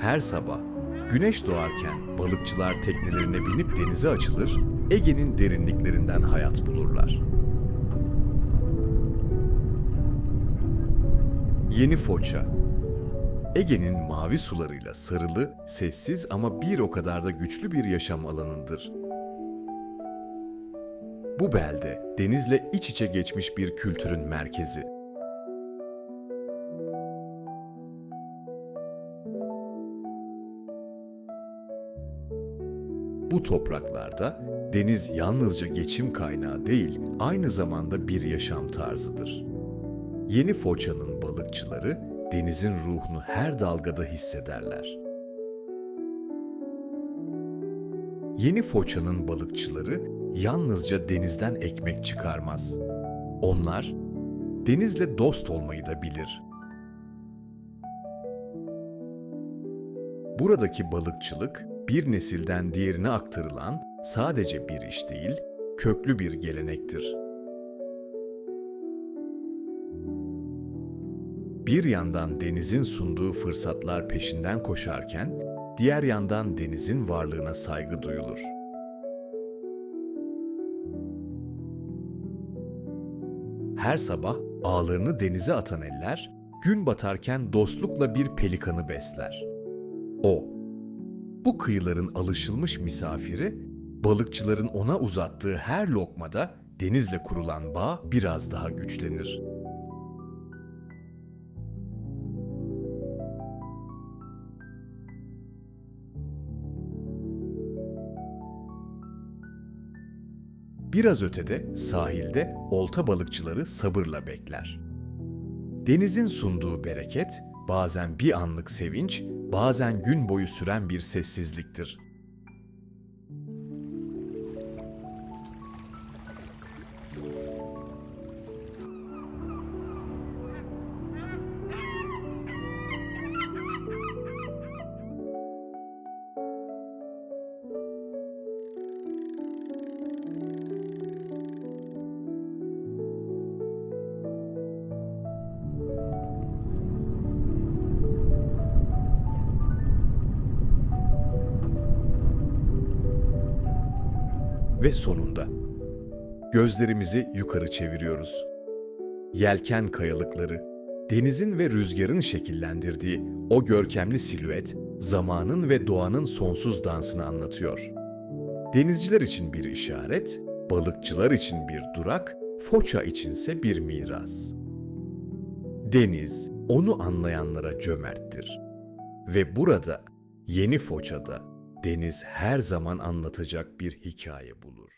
Her sabah güneş doğarken balıkçılar teknelerine binip denize açılır, Ege'nin derinliklerinden hayat bulurlar. Yeni Foça Ege'nin mavi sularıyla sarılı, sessiz ama bir o kadar da güçlü bir yaşam alanıdır. Bu belde denizle iç içe geçmiş bir kültürün merkezi. Bu topraklarda deniz yalnızca geçim kaynağı değil, aynı zamanda bir yaşam tarzıdır. Yeni Foça'nın balıkçıları denizin ruhunu her dalgada hissederler. Yeni Foça'nın balıkçıları yalnızca denizden ekmek çıkarmaz. Onlar denizle dost olmayı da bilir. Buradaki balıkçılık bir nesilden diğerine aktarılan sadece bir iş değil, köklü bir gelenektir. Bir yandan denizin sunduğu fırsatlar peşinden koşarken, diğer yandan denizin varlığına saygı duyulur. Her sabah ağlarını denize atan eller, gün batarken dostlukla bir pelikanı besler. O, bu kıyıların alışılmış misafiri, balıkçıların ona uzattığı her lokmada denizle kurulan bağ biraz daha güçlenir. Biraz ötede sahilde olta balıkçıları sabırla bekler. Denizin sunduğu bereket bazen bir anlık sevinç, bazen gün boyu süren bir sessizliktir. Ve sonunda gözlerimizi yukarı çeviriyoruz. Yelken kayalıkları, denizin ve rüzgarın şekillendirdiği o görkemli silüet, zamanın ve doğanın sonsuz dansını anlatıyor. Denizciler için bir işaret, balıkçılar için bir durak, Foça içinse bir miras. Deniz, onu anlayanlara cömerttir. Ve burada, yeni Foça'da, deniz her zaman anlatacak bir hikaye bulur.